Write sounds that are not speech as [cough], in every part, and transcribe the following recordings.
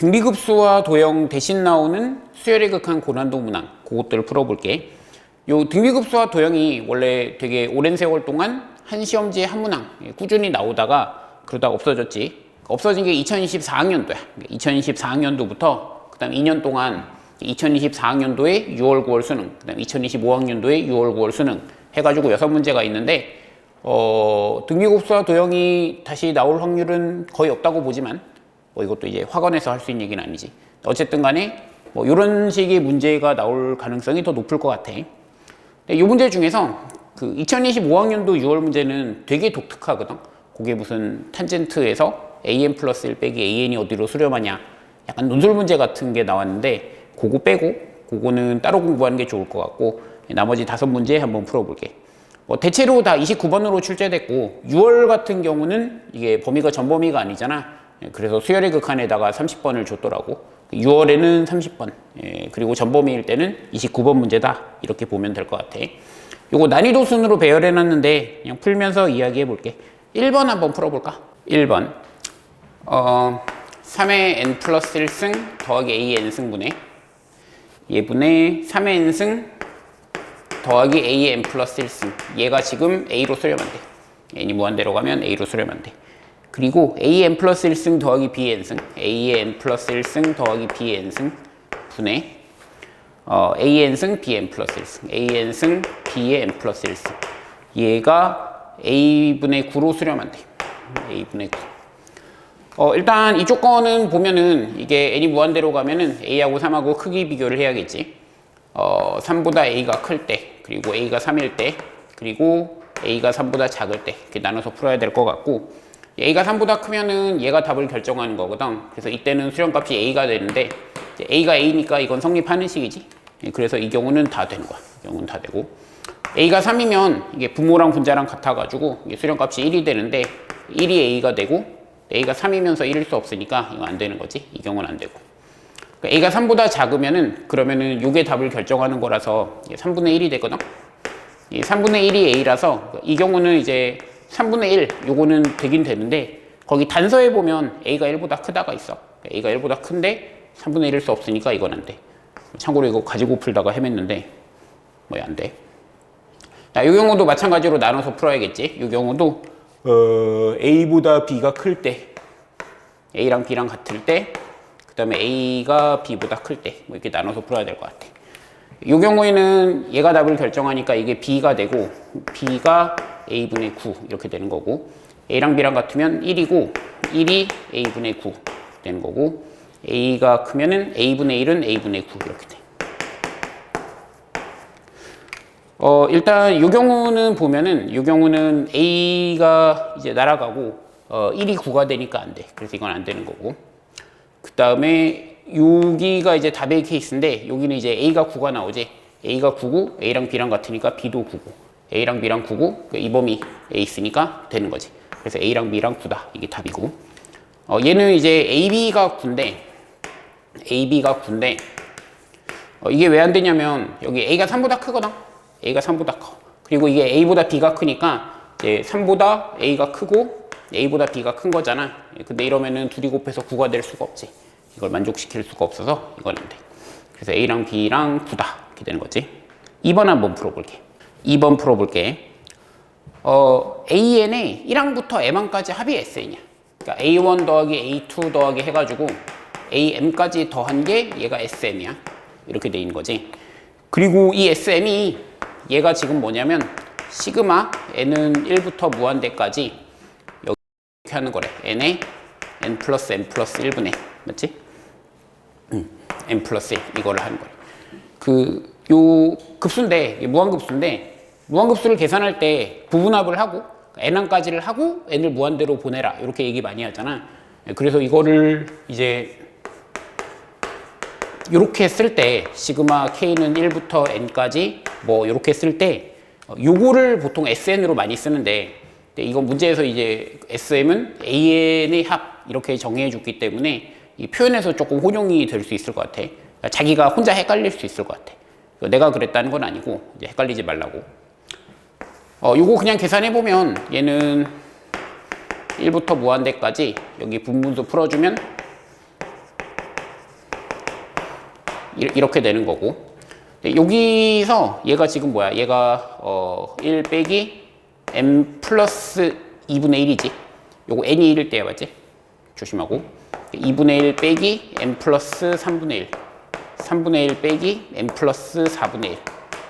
등비급수와 도형 대신 나오는 수열의 극한 고난도 문항 그것들을 풀어볼게. 요 등비급수와 도형이 원래 되게 오랜 세월 동안 한 시험지에 한 문항 꾸준히 나오다가 그러다 없어졌지. 없어진 게 2024학년도야. 2024학년도부터 그 다음 2년 동안 2024학년도에 6월 9월 수능, 그 다음 2025학년도에 6월 9월 수능 해가지고 여섯 문제가 있는데 어, 등비급수와 도형이 다시 나올 확률은 거의 없다고 보지만 뭐 이것도 이제 학원에서 할 수 있는 얘기는 아니지. 어쨌든 간에 뭐 이런 식의 문제가 나올 가능성이 더 높을 것 같아. 근데 이 문제 중에서 그 2025학년도 6월 문제는 되게 독특하거든. 그게 무슨 탄젠트에서 an 플러스 1 빼기 an이 어디로 수렴하냐. 약간 논술 문제 같은 게 나왔는데 그거 빼고 그거는 따로 공부하는 게 좋을 것 같고 나머지 다섯 문제 한번 풀어볼게. 뭐 대체로 다 29번으로 출제됐고 6월 같은 경우는 이게 범위가 전범위가 아니잖아. 예, 그래서 수열의 극한에다가 30번을 줬더라고. 6월에는 30번, 예, 그리고 전범위일 때는 29번 문제다. 이렇게 보면 될 것 같아. 요거 난이도 순으로 배열해 놨는데 그냥 풀면서 이야기해 볼게. 1번 한번 풀어볼까? 1번. 어, 3의 n 플러스 1승 더하기 a n승분의 예분의 3의 n승 더하기 a n 플러스 1승. 얘가 지금 a로 수렴한대. n이 무한대로 가면 a로 수렴한대. 그리고 an 플러스 1승 더하기 bn승 an 플러스 1승 더하기 bn승 분의 어, an승 bn 플러스 1승 an승 b의 n 플러스 1승. 얘가 a분의 9로 수렴한대 a분의 9 어, 일단 이쪽 거는 보면은 이게 n이 무한대로 가면은 a하고 3하고 크기 비교를 해야겠지. 어, 3보다 a가 클 때 그리고 a가 3일 때 그리고 a가 3보다 작을 때 이렇게 나눠서 풀어야 될 것 같고 a가 3보다 크면은 얘가 답을 결정하는 거거든. 그래서 이때는 수렴값이 a가 되는데 a가 a니까 이건 성립하는 식이지. 예, 그래서 이 경우는 다 되는 거야. 이 경우는 다 되고 a가 3이면 이게 분모랑 분자랑 같아가지고 수렴값이 1이 되는데 1이 a가 되고 a가 3이면서 1일 수 없으니까 이거 안 되는 거지. 이 경우는 안 되고. 그러니까 a가 3보다 작으면은 그러면은 요게 답을 결정하는 거라서 이게 3분의 1이 되거든. 이 3분의 1이 a라서 이 경우는 이제 3분의 1 요거는 되긴 되는데 거기 단서에 보면 a가 1보다 크다가 있어. A가 1보다 큰데 3분의 1일 수 없으니까 이건 안돼. 참고로 이거 가지고 풀다가 헤맸는데 뭐야 안돼. 자, 이 경우도 마찬가지로 나눠서 풀어야겠지? 이 경우도 어, a보다 b가 클 때 a랑 b랑 같을 때그 다음에 a가 b보다 클 때 뭐 이렇게 나눠서 풀어야 될 것 같아 이 경우에는 얘가 답을 결정하니까 이게 b가 되고 b가 a분의 9 이렇게 되는 거고 a랑 b랑 같으면 1이고 1이 a분의 9 되는 거고 a가 크면은 a분의 1은 a분의 9 이렇게 돼. 어 일단 이 경우는 보면은 이 경우는 a가 이제 날아가고 어 1이 9가 되니까 안 돼. 그래서 이건 안 되는 거고. 그 다음에 여기가 이제 답의 케이스인데 여기는 이제 a가 9가 나오지. a가 9고 a랑 b랑 같으니까 b도 9고 A랑 B랑 9고 이 범위 A 있으니까 되는 거지. 그래서 A랑 B랑 9다. 이게 답이고. 어, 얘는 이제 AB가 9인데 AB가 9인데 어, 이게 왜 안 되냐면 여기 A가 3보다 크거든. A가 3보다 커. 그리고 이게 A보다 B가 크니까 이제 3보다 A가 크고 A보다 B가 큰 거잖아. 근데 이러면은 둘이 곱해서 9가 될 수가 없지. 이걸 만족시킬 수가 없어서 이건 안 돼. 그래서 A랑 B랑 9다. 이렇게 되는 거지. 2번 한번 풀어볼게. 2번 풀어볼게. 어, AN의 1항부터 M항까지 합이 SN이야. 그러니까 A1 더하기 A2 더하기 해가지고 AM까지 더한 게 얘가 SM이야. 이렇게 돼 있는 거지. 그리고 이 SM이 얘가 지금 뭐냐면 시그마 N은 1부터 무한대까지 이렇게 하는 거래. N에 N 플러스 M 플러스 1분의 맞지? 음, M 플러스 1 이거를 하는 거래. 그, 요 급수인데, 무한급수인데, 무한급수를 계산할 때 부분합을 하고, n항까지를 하고 n을 무한대로 보내라. 이렇게 얘기 많이 하잖아. 그래서 이거를 이제, 이렇게 쓸 때, 시그마 k는 1부터 n까지 뭐, 이렇게 쓸 때, 어, 요거를 보통 sn으로 많이 쓰는데, 이건 문제에서 이제 sm은 an의 합, 이렇게 정의해 줬기 때문에, 이 표현에서 조금 혼용이 될 수 있을 것 같아. 그러니까 자기가 혼자 헷갈릴 수 있을 것 같아. 내가 그랬다는 건 아니고 이제 헷갈리지 말라고. 어, 요거 그냥 계산해 보면 얘는 1부터 무한대까지 여기 분분수 풀어주면 이- 이렇게 되는 거고 여기서 얘가 지금 뭐야 얘가 어, 1 빼기 m 플러스 2분의 1이지 요거 n이 1일 때야 맞지? 조심하고 2분의 1 빼기 m 플러스 3분의 1 3분의 1 빼기 m 플러스 4분의 1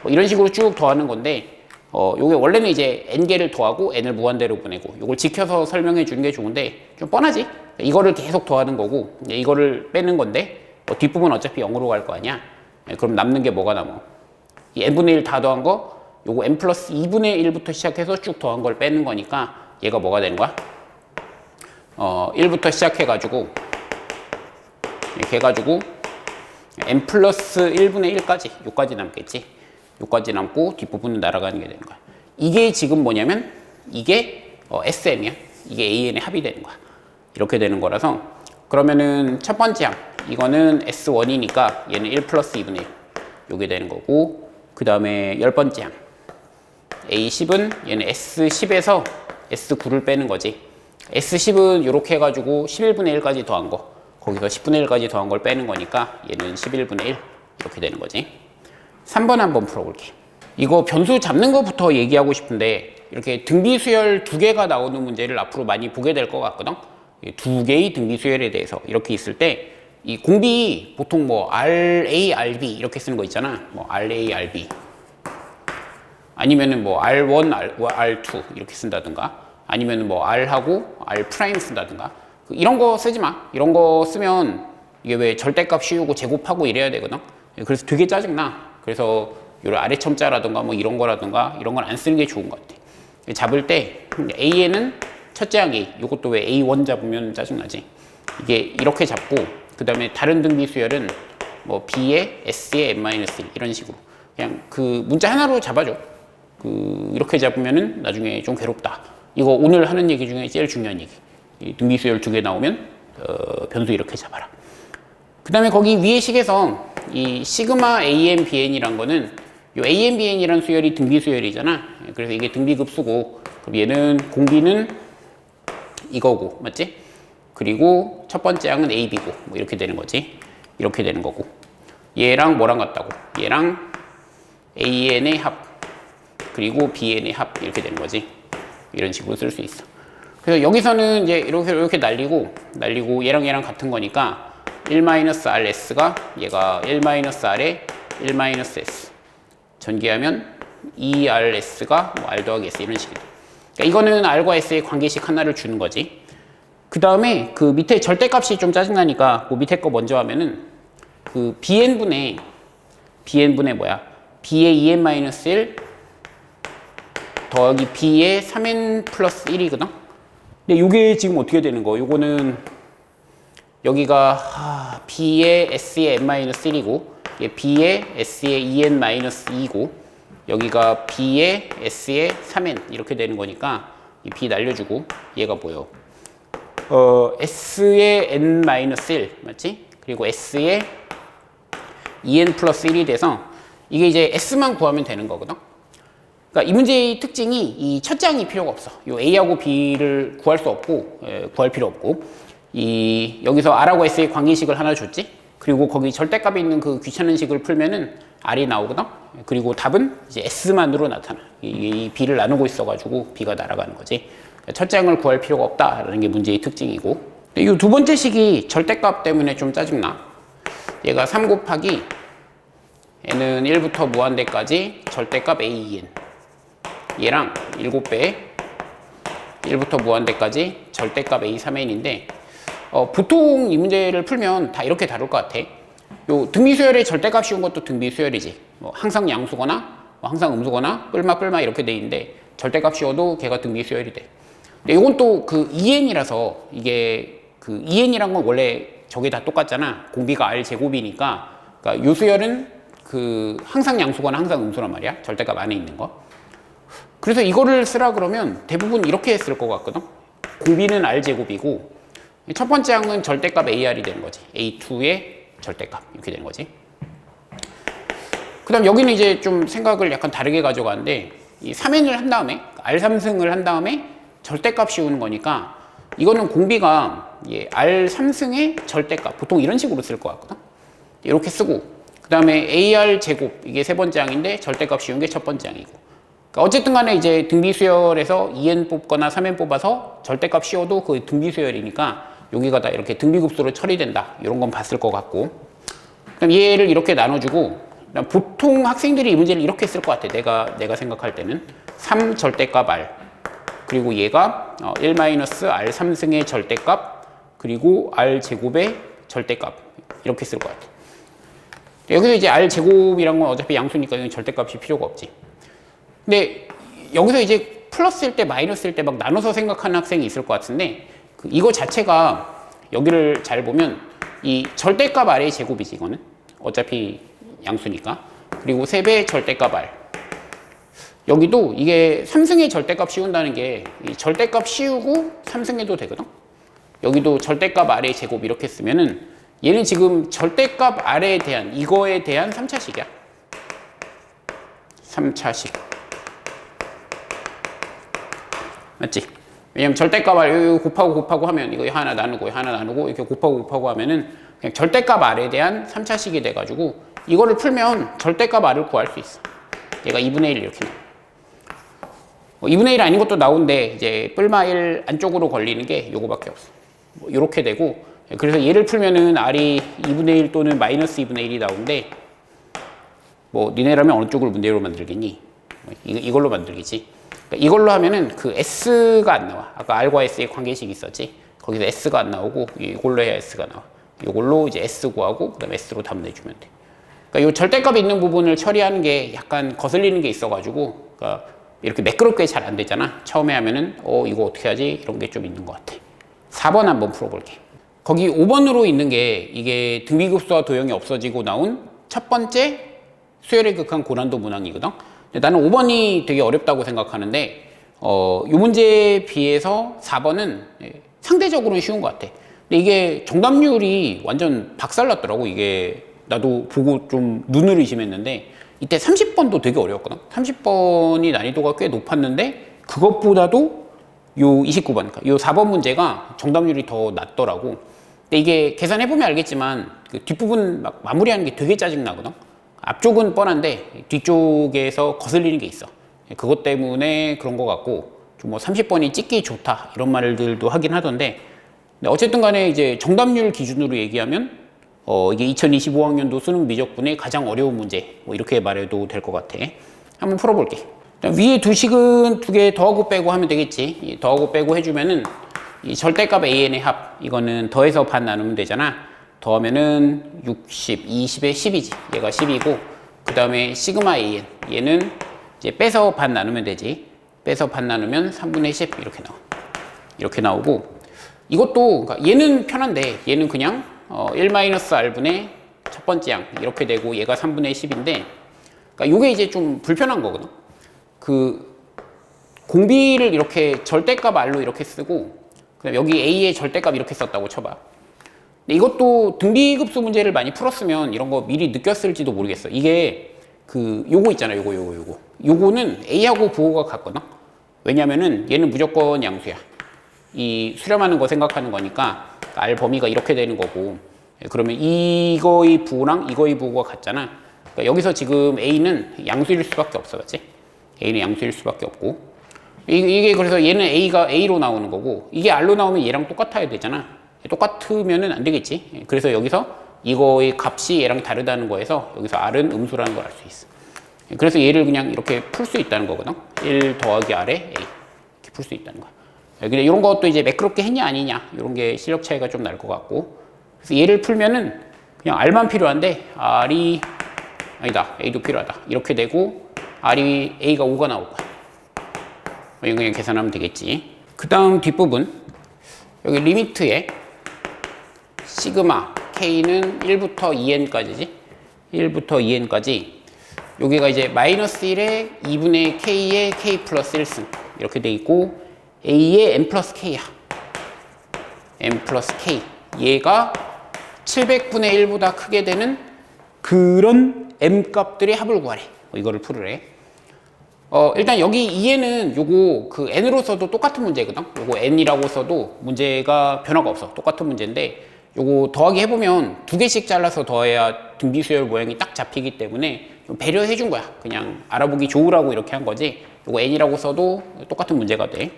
뭐 이런 식으로 쭉 더하는 건데 어 요게 원래는 이제 n개를 더하고 n을 무한대로 보내고 요걸 지켜서 설명해 주는 게 좋은데 좀 뻔하지? 이거를 계속 더하는 거고 이거를 빼는 건데 어, 뒷부분 어차피 0으로 갈 거 아니야? 예, 그럼 남는 게 뭐가 남어 이 n분의 1 다 더한 거 요거 n 플러스 2분의 1부터 시작해서 쭉 더한 걸 빼는 거니까 얘가 뭐가 되는 거야? 어 1부터 시작해 가지고 이렇게 해가지고 n 플러스 1분의 1까지 요까지 남겠지? 요까지 남고 뒷부분은 날아가는 게 되는 거야. 이게 지금 뭐냐면 이게 어, SM이야. 이게 AN의 합이 되는 거야. 이렇게 되는 거라서 그러면은 첫 번째 항 이거는 S1이니까 얘는 1 플러스 2분의 1 요게 되는 거고 그 다음에 열 번째 항. A10은 얘는 S10에서 S9를 빼는 거지. S10은 이렇게 해가지고 11분의 1까지 더한 거. 거기서 10분의 1까지 더한 걸 빼는 거니까 얘는 11분의 1 이렇게 되는 거지. 3번 한번 풀어볼게. 이거 변수 잡는 것부터 얘기하고 싶은데 이렇게 등비 수열 두 개가 나오는 문제를 앞으로 많이 보게 될 것 같거든. 이두 개의 등비 수열에 대해서 이렇게 있을 때 이 공비 보통 뭐 RA, RB 이렇게 쓰는 거 있잖아. 뭐 RA, RB. 아니면은 뭐 R1, R, R2 이렇게 쓴다든가 아니면은 뭐 R하고 R 프라임 쓴다든가 그 이런 거 쓰지 마. 이런 거 쓰면 이게 왜 절대값 씌우고 제곱하고 이래야 되거든. 그래서 되게 짜증나. 그래서 요런 아래 첨자라든가 뭐 이런 거라든가 이런 건 안 쓰는 게 좋은 것 같아. 잡을 때 A에는 첫째 항이 이것도 왜 A1 잡으면 짜증나지. 이게 이렇게 잡고 그 다음에 다른 등비 수열은 뭐 B에 S에 n-1 이런 식으로 그냥 그 문자 하나로 잡아줘. 그 이렇게 잡으면은 나중에 좀 괴롭다. 이거 오늘 하는 얘기 중에 제일 중요한 얘기. 이 등비 수열 두 개 나오면 어, 변수 이렇게 잡아라. 그 다음에 거기 위에 식에서 이 시그마 AN, BN이란 거는 요 AN, BN이란 수열이 등비 수열이잖아. 그래서 이게 등비급수고 그럼 얘는 공비는 이거고 맞지? 그리고 첫 번째 항은 AB고 뭐 이렇게 되는 거지. 이렇게 되는 거고 얘랑 뭐랑 같다고? 얘랑 AN의 합 그리고 BN의 합 이렇게 되는 거지. 이런 식으로 쓸 수 있어. 그래서 여기서는 이제 이렇게 이렇게 날리고 날리고 얘랑 얘랑 같은 거니까 1-RS가 얘가 1-R에 1-S 전개하면 2RS가 뭐 R 더하기 S 이런 식이다. 그러니까 이거는 R과 S의 관계식 하나를 주는 거지. 그 다음에 그 밑에 절대값이 좀 짜증나니까 그 밑에 거 먼저 하면은 그 BN분의 BN분의 뭐야? B의 2n-1 더하기 B의 3n 플러스 1이거든? 근데 이게 지금 어떻게 되는 거? 요거는 여기가 하, B의 S의 n-1이고 얘 B의 S의 2n-2이고 여기가 B의 S의 3n 이렇게 되는 거니까 이 B 날려주고 얘가 뭐예요? 어, S의 n-1 맞지? 그리고 S의 2n 플러스 1이 돼서 이게 이제 S만 구하면 되는 거거든? 그러니까 이 문제의 특징이 이 첫 장이 필요가 없어. 요 A하고 B를 구할 수 없고 에, 구할 필요 없고 이 여기서 R하고 S의 관계식을 하나 줬지. 그리고 거기 절대값이 있는 그 귀찮은 식을 풀면은 R이 나오거든. 그리고 답은 이제 S만으로 나타나. 이, 이 B를 나누고 있어가지고 B가 날아가는 거지. 첫 장을 구할 필요가 없다라는 게 문제의 특징이고. 이 두 번째 식이 절대값 때문에 좀 짜증나. 얘가 3 곱하기 n은 1부터 무한대까지 절대값 AN. 얘랑 7배 1부터 무한대까지 절대값 A3n인데 어, 보통 이 문제를 풀면 다 이렇게 다룰 것 같아. 요 등비수열의 절대값 씌운 것도 등비수열이지. 뭐 항상 양수거나 뭐 항상 음수거나 뿔마 뿔마 이렇게 돼 있는데 절대값 씌워도 걔가 등비수열이 돼. 근데 이건 또그 2n이라서 이게 그 2n이란 건 원래 저게 다 똑같잖아. 공비가 r 제곱이니까 그러니까 요 수열은 그 항상 양수거나 항상 음수란 말이야. 절대값 안에 있는 거. 그래서 이거를 쓰라 그러면 대부분 이렇게 쓸 것 같거든. 공비는 r제곱이고 첫 번째 항은 절대값 ar이 되는 거지. a2의 절대값 이렇게 되는 거지. 그 다음 여기는 이제 좀 생각을 약간 다르게 가져가는데 이 3n을 한 다음에 r3승을 한 다음에 절대값 씌우는 거니까 이거는 공비가 예, r3승의 절대값 보통 이런 식으로 쓸 것 같거든. 이렇게 쓰고 다음에 AR 제곱 이게 세 번째 항인데 절대값 씌운 게 첫 번째 항이고. 그러니까 어쨌든 간에 이제 등비 수열에서 2n 뽑거나 3n 뽑아서 절대값 씌워도 그 등비 수열이니까 여기가 다 이렇게 등비급수로 처리된다. 이런 건 봤을 것 같고. 그럼 얘를 이렇게 나눠주고 보통 학생들이 이 문제를 이렇게 쓸 것 같아. 내가 내가 생각할 때는 3 절대값 r 그리고 얘가 어, 1 r 3승의 절대값 그리고 r 제곱의 절대값 이렇게 쓸 것 같아. 여기서 이제 r 제곱이란 건 어차피 양수니까 절대값이 필요가 없지. 근데 여기서 이제 플러스일 때 마이너스일 때 막 나눠서 생각하는 학생이 있을 것 같은데 그 이거 자체가 여기를 잘 보면 이 절대값 r의 제곱이지 이거는. 어차피 양수니까. 그리고 세배 절대값 r 여기도 이게 3승의 절대값 씌운다는 게이 절대값 씌우고 3승해도 되거든? 여기도 절대값 r의 제곱 이렇게 쓰면은 얘는 지금 절대값 r에 대한 이거에 대한 3차식이야. 3차식 맞지? 왜냐면 절대값 이거 곱하고 곱하고 하면 이거 하나 나누고 하나 나누고 이렇게 곱하고 곱하고 하면은 그냥 절대값 R에 대한 3차식이 돼가지고 이거를 풀면 절대값 R을 구할 수 있어. 얘가 2분의 1 이렇게. 뭐 2분의 1 아닌 것도 나오는데 이제 뿔마 1 안쪽으로 걸리는 게 요거밖에 없어. 뭐 이렇게 되고 그래서 얘를 풀면은 R이 2분의 1 또는 마이너스 2분의 1이 나오는데 뭐 니네라면 어느 쪽을 문제로 만들겠니? 뭐 이- 이걸로 만들겠지. 그러니까 이걸로 하면은 그 S가 안 나와. 아까 R과 S의 관계식이 있었지. 거기서 S가 안 나오고 이걸로 해야 S가 나와. 이걸로 이제 S 구하고 그다음에 S로 답 내주면 돼. 그러니까 이 절대값 있는 부분을 처리하는 게 약간 거슬리는 게 있어가지고 그러니까 이렇게 매끄럽게 잘 안 되잖아. 처음에 하면은 어 이거 어떻게 하지 이런 게 좀 있는 것 같아. 4번 한번 풀어볼게. 거기 5번으로 있는 게 이게 등비급수와 도형이 없어지고 나온 첫 번째 수열의 극한 고난도 문항이거든. 나는 5번이 되게 어렵다고 생각하는데 어, 이 문제에 비해서 4번은 상대적으로는 쉬운 것 같아. 근데 이게 정답률이 완전 박살났더라고. 이게 나도 보고 좀 눈을 의심했는데 이때 30번도 되게 어려웠거든. 30번이 난이도가 꽤 높았는데 그것보다도 요 29번, 그러니까 요 4번 문제가 정답률이 더 낮더라고. 근데 이게 계산해보면 알겠지만 그 뒷부분 막 마무리하는 게 되게 짜증나거든. 앞쪽은 뻔한데 뒤쪽에서 거슬리는 게 있어. 그것 때문에 그런 것 같고 좀 뭐 30번이 찍기 좋다 이런 말들도 하긴 하던데 어쨌든 간에 이제 정답률 기준으로 얘기하면 어 이게 2025학년도 수능 미적분의 가장 어려운 문제 뭐 이렇게 말해도 될 것 같아. 한번 풀어볼게. 위에 두 식은 두 개 더하고 빼고 하면 되겠지. 이 더하고 빼고 해주면은 이 절대값 AN의 합 이거는 더해서 반 나누면 되잖아. 더하면은 60, 20에 10이지. 얘가 10이고 그 다음에 시그마 AN 얘는 이제 빼서 반 나누면 되지. 빼서 반 나누면 3분의 10 이렇게 나와. 이렇게 나오고 이것도 그러니까 얘는 편한데 얘는 그냥 어, 1-r분의 첫 번째 양 이렇게 되고 얘가 3분의 10인데 그러니까 이게 이제 좀 불편한 거거든. 그 공비를 이렇게 절대값 r로 이렇게 쓰고 그다음 여기 a의 절대값 이렇게 썼다고 쳐봐. 근데 이것도 등비급수 문제를 많이 풀었으면 이런 거 미리 느꼈을지도 모르겠어. 이게 그 요거 있잖아, 요거 요거 요거. 요거는 a하고 부호가 같거든. 왜냐면은 얘는 무조건 양수야. 이 수렴하는 거 생각하는 거니까 r 범위가 이렇게 되는 거고 예, 그러면 이거의 부호랑 이거의 부호가 같잖아. 그러니까 여기서 지금 a는 양수일 수밖에 없어, 맞지? a는 양수일 수밖에 없고 이- 이게 그래서 얘는 a가 a로 나오는 거고 이게 r로 나오면 얘랑 똑같아야 되잖아. 똑같으면은 안 되겠지. 예, 그래서 여기서 이거의 값이 얘랑 다르다는 거에서 여기서 r은 음수라는 걸 알 수 있어. 예, 그래서 얘를 그냥 이렇게 풀 수 있다는 거거든. 1 더하기 r에 a 이렇게 풀 수 있다는 거야. 예, 근데 이런 것도 이제 매끄럽게 했냐 아니냐 이런 게 실력 차이가 좀 날 것 같고 그래서 얘를 풀면은 그냥 r만 필요한데 r이 아니다 a도 필요하다 이렇게 되고 r이 a가 5가 나올 거야. 이거 그냥 계산하면 되겠지. 그 다음 뒷부분 여기 리미트에 시그마 k는 1부터 2n까지지? 1부터 2n까지. 여기가 이제 마이너스 1에 2분의 k의 k 플러스 1승. 이렇게 돼 있고 a의 n 플러스 k야. N 플러스 k. 얘가 700분의 1보다 크게 되는 그런 m 값들의 합을 구하래. 어, 이거를 풀으래 어, 일단 여기 2에는 요거 그 n으로 써도 똑같은 문제거든. 요거 n이라고 써도 문제가 변화가 없어. 똑같은 문제인데 요거 더하기 해보면 두 개씩 잘라서 더해야 등비 수열 모양이 딱 잡히기 때문에 좀 배려해 준 거야. 그냥 알아보기 좋으라고 이렇게 한 거지. 요거 n이라고 써도 똑같은 문제가 돼.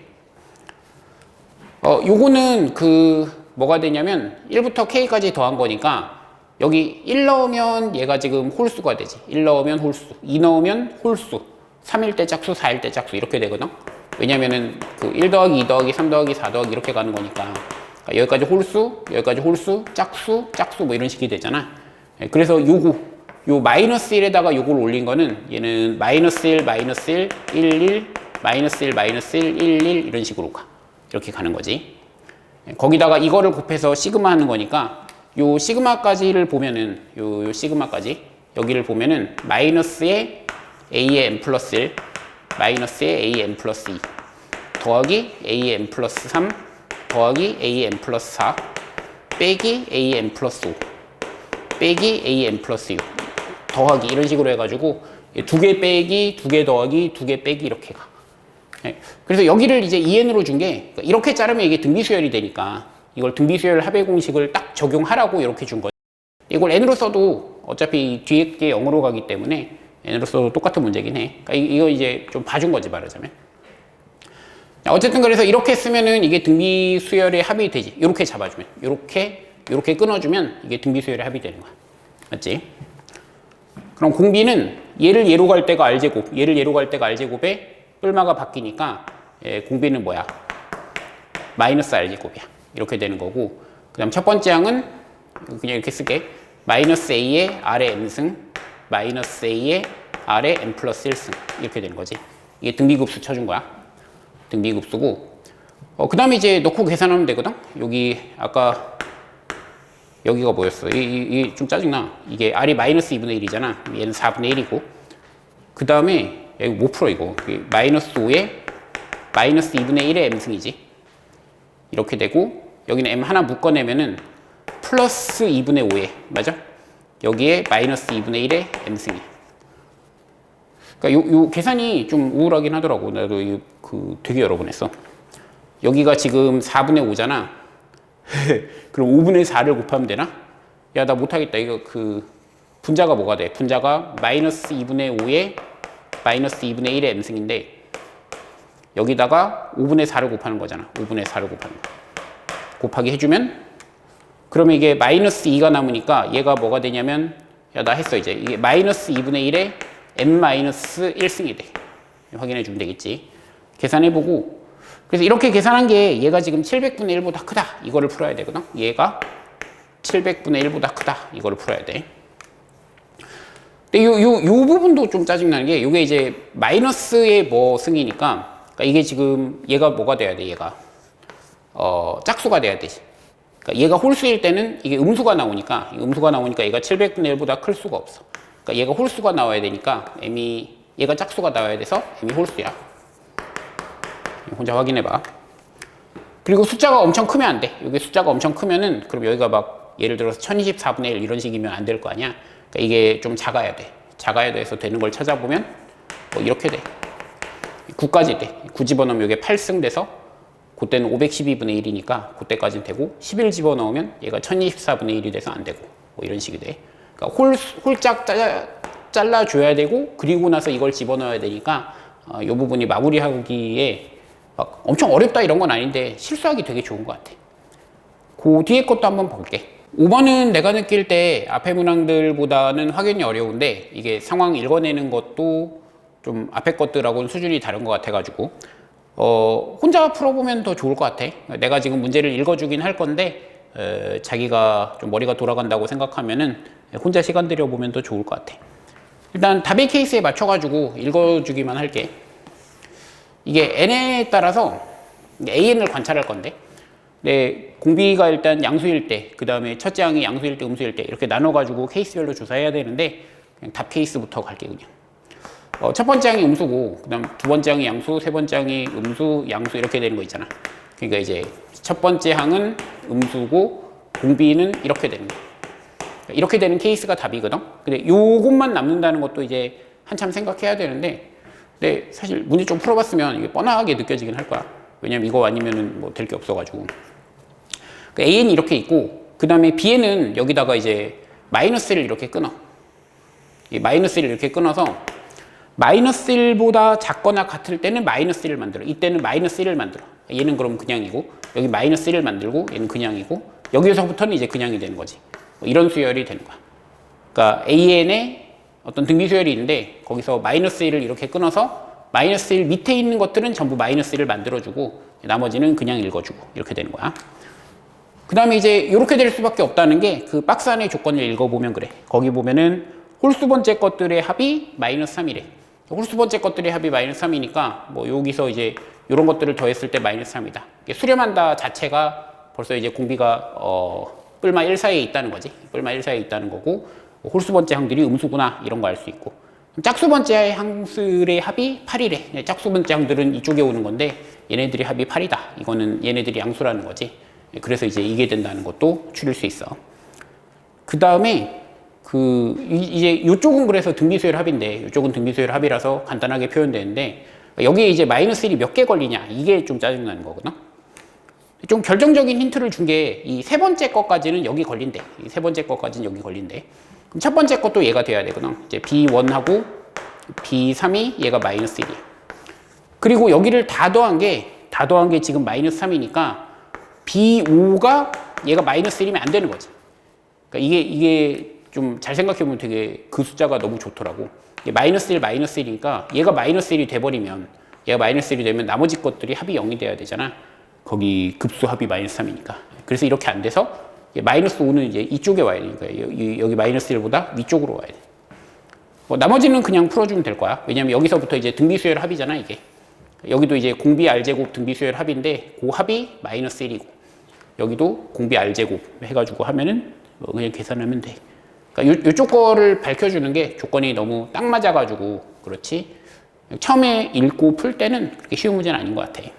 어, 요거는 그 뭐가 되냐면 1부터 k까지 더한 거니까 여기 1 넣으면 얘가 지금 홀수가 되지. 1 넣으면 홀수, 2 넣으면 홀수, 3일 때 짝수, 4일 때 짝수 이렇게 되거든. 왜냐면은 그 1 더하기 2 더하기 3 더하기 4 더하기 이렇게 가는 거니까 그러니까 여기까지 홀수, 여기까지 홀수, 짝수, 짝수 뭐 이런 식이 되잖아. 예, 그래서 요거 요 마이너스 1에다가 요걸 올린 거는 얘는 마이너스 1, 마이너스 1, 1, 1, 마이너스 1, 마이너스 1, 1, 1 이런 식으로 가. 이렇게 가는 거지. 예, 거기다가 이거를 곱해서 시그마 하는 거니까 요 시그마까지를 보면은 요, 요 시그마까지 여기를 보면은 마이너스의 a의 n 플러스 1 마이너스의 a n 플러스 2 더하기 a n 플러스 3 더하기 a n 플러스 4 빼기 a n 플러스 5 빼기 a n 플러스 6 더하기 이런 식으로 해가지고 두 개 빼기 두 개 더하기 두 개 빼기 이렇게 가. 네. 그래서 여기를 이제 2n으로 준 게 이렇게 자르면 이게 등비수열이 되니까 이걸 등비수열 합의 공식을 딱 적용하라고 이렇게 준 거죠. 이걸 n으로 써도 어차피 뒤에 게 0으로 가기 때문에 n으로 써도 똑같은 문제긴 해. 그러니까 이- 이거 이제 좀 봐준 거지 말하자면. 자, 어쨌든 그래서 이렇게 쓰면은 이게 등비 수열의 합이 되지. 이렇게 잡아주면. 이렇게, 이렇게 끊어주면 이게 등비 수열의 합이 되는 거야. 맞지? 그럼 공비는 얘를 예로 갈 때가 r제곱, 얘를 예로 갈 때가 r제곱에 뿔마가 바뀌니까 예, 공비는 뭐야? 마이너스 r제곱이야. 이렇게 되는 거고 그 다음 첫 번째 항은 그냥 이렇게 쓸게 마이너스 a의 r의 n승 마이너스 a의 r의 n 플러스 1승 이렇게 되는 거지. 이게 등비급수 쳐준 거야. 등비급수고 어, 그 다음에 이제 넣고 계산하면 되거든. 여기 아까 여기가 뭐였어? 이게 좀 짜증나. 이게 r이 마이너스 2분의 1이잖아. 얘는 4분의 1이고. 그 다음에 이거 못 풀어 이거. 마이너스 5에 마이너스 2분의 1의 m승이지. 이렇게 되고 여기는 m 하나 묶어내면은 플러스 2분의 5에 맞아? 여기에 마이너스 2분의 1의 m승이. 그러니까 요, 요 계산이 좀 우울하긴 하더라고. 나도 이거 그 되게 여러 번 했어. 여기가 지금 4분의 5잖아. [laughs] 그럼 5분의 4를 곱하면 되나? 야, 나 못하겠다. 이거 그 분자가 뭐가 돼? 분자가 마이너스 2분의 5에 마이너스 2분의 1의 m승인데 여기다가 5분의 4를 곱하는 거잖아. 5분의 4를 곱하는 거. 곱하기 해주면 그러면 이게 마이너스 2가 남으니까 얘가 뭐가 되냐면 야, 나 했어 이제. 이게 마이너스 2분의 1에 n 마이너스 1승이 돼. 확인해 주면 되겠지. 계산해 보고 그래서 이렇게 계산한 게 얘가 지금 700분의 1보다 크다. 이거를 풀어야 되거든. 얘가 700분의 1보다 크다. 이거를 풀어야 돼. 근데 요, 요, 요 부분도 좀 짜증나는 게 이게 이제 마이너스의 뭐 승이니까 그러니까 이게 지금 얘가 뭐가 돼야 돼, 얘가. 어, 짝수가 돼야 되지. 그러니까 얘가 홀수일 때는 이게 음수가 나오니까 이 음수가 나오니까 얘가 700분의 1보다 클 수가 없어. 그러니까 얘가 홀수가 나와야 되니까 m이 얘가 짝수가 나와야 돼서 m이 홀수야. 혼자 확인해 봐. 그리고 숫자가 엄청 크면 안 돼. 여기 숫자가 엄청 크면은 그럼 여기가 막 예를 들어서 1024분의 1 이런 식이면 안 될 거 아니야. 그러니까 이게 좀 작아야 돼. 작아야 돼서 되는 걸 찾아보면 뭐 이렇게 돼. 9까지 돼. 9 집어넣으면 이게 8승 돼서 그때는 512분의 1이니까 그때까지는 되고 11 집어넣으면 얘가 1024분의 1이 돼서 안 되고 뭐 이런 식이 돼. 그러니까 홀, 홀짝 잘라, 잘라줘야 되고 그리고 나서 이걸 집어넣어야 되니까 어, 이 부분이 마무리하기에 막 엄청 어렵다 이런 건 아닌데 실수하기 되게 좋은 것 같아. 그 뒤에 것도 한번 볼게. 5번은 내가 느낄 때 앞에 문항들보다는 확연히 어려운데 이게 상황 읽어내는 것도 좀 앞에 것들하고는 수준이 다른 것 같아가지고 어, 혼자 풀어보면 더 좋을 것 같아. 내가 지금 문제를 읽어주긴 할 건데 에, 자기가 좀 머리가 돌아간다고 생각하면은 혼자 시간 들여보면 더 좋을 것 같아. 일단 답의 케이스에 맞춰가지고 읽어주기만 할게. 이게 n에 따라서 an을 관찰할 건데 네, 공비가 일단 양수일 때, 그 다음에 첫째 항이 양수일 때, 음수일 때 이렇게 나눠가지고 케이스별로 조사해야 되는데 그냥 답 케이스부터 갈게 그냥. 어, 첫 번째 항이 음수고, 그 다음 두 번째 항이 양수, 세 번째 항이 음수, 양수 이렇게 되는 거 있잖아. 그러니까 이제 첫 번째 항은 음수고 공비는 이렇게 되는 거. 이렇게 되는 케이스가 답이거든. 근데 요것만 남는다는 것도 이제 한참 생각해야 되는데, 근데 사실 문제 좀 풀어봤으면 이게 뻔하게 느껴지긴 할 거야. 왜냐면 이거 아니면은 뭐 될 게 없어가지고. 그 AN이 이렇게 있고, 그 다음에 B에는 여기다가 이제 마이너스 1을 이렇게 끊어. 이 마이너스 1을 이렇게 끊어서 마이너스 1보다 작거나 같을 때는 마이너스 1을 만들어. 이때는 마이너스 1을 만들어. 얘는 그럼 그냥이고 여기 마이너스 1을 만들고 얘는 그냥이고 여기서부터는 이제 그냥이 되는 거지. 뭐 이런 수열이 되는 거야. 그러니까 AN에 어떤 등비 수열이 있는데 거기서 마이너스 1을 이렇게 끊어서 마이너스 1 밑에 있는 것들은 전부 마이너스 1을 만들어주고 나머지는 그냥 읽어주고 이렇게 되는 거야. 그 다음에 이제 이렇게 될 수밖에 없다는 게 그 박스 안의 조건을 읽어보면 그래. 거기 보면은 홀수 번째 것들의 합이 마이너스 3이래. 홀수 번째 것들의 합이 마이너스 3이니까 뭐 여기서 이제 이런 것들을 더했을 때 마이너스 3이다. 수렴한다 자체가 벌써 이제 공비가 어 뿔마 1 사이에 있다는 거지. 뿔마 1 사이에 있다는 거고 뭐 홀수 번째 항들이 음수구나 이런 거 알 수 있고 짝수 번째 항들의 합이 8이래. 짝수 번째 항들은 이쪽에 오는 건데 얘네들이 합이 8이다. 이거는 얘네들이 양수라는 거지. 그래서 이제 이게 된다는 것도 추릴 수 있어. 그 다음에 그 이- 이제 이쪽은 그래서 등비수열 합인데 이쪽은 등비수열 합이라서 간단하게 표현되는데 여기에 이제 마이너스 1이 몇 개 걸리냐 이게 좀 짜증나는 거거든. 좀 결정적인 힌트를 준 게 이 세 번째 것까지는 여기 걸린대. 이 세 번째 것까지는 여기 걸린대. 그럼 첫 번째 것도 얘가 돼야 되거든. 이제 B1하고 B3이 얘가 마이너스 1이야. 그리고 여기를 다 더한 게, 다 더한 게 지금 마이너스 3이니까 B5가 얘가 마이너스 1이면 안 되는 거지. 그러니까 이게, 이게 좀 잘 생각해보면 되게 그 숫자가 너무 좋더라고. 마이너스 1, 마이너스 1이니까 얘가 마이너스 1이 돼버리면 얘가 마이너스 1이 되면 나머지 것들이 합이 0이 돼야 되잖아. 거기 급수 합이 마이너스 3이니까. 그래서 이렇게 안 돼서 마이너스 5는 이제 이쪽에 와야 되니까 여기, 마이너스 1보다 위쪽으로 와야 돼. 뭐 나머지는 그냥 풀어주면 될 거야. 왜냐면 여기서부터 이제 등비수열 합이잖아, 이게. 여기도 이제 공비 R제곱 등비수열 합인데 그 합이 마이너스 1이고 여기도 공비 R제곱 해가지고 하면은 뭐 그냥 계산하면 돼. 그러니까 요, 요쪽 거를 밝혀주는 게 조건이 너무 딱 맞아가지고 그렇지. 처음에 읽고 풀 때는 그렇게 쉬운 문제는 아닌 것 같아.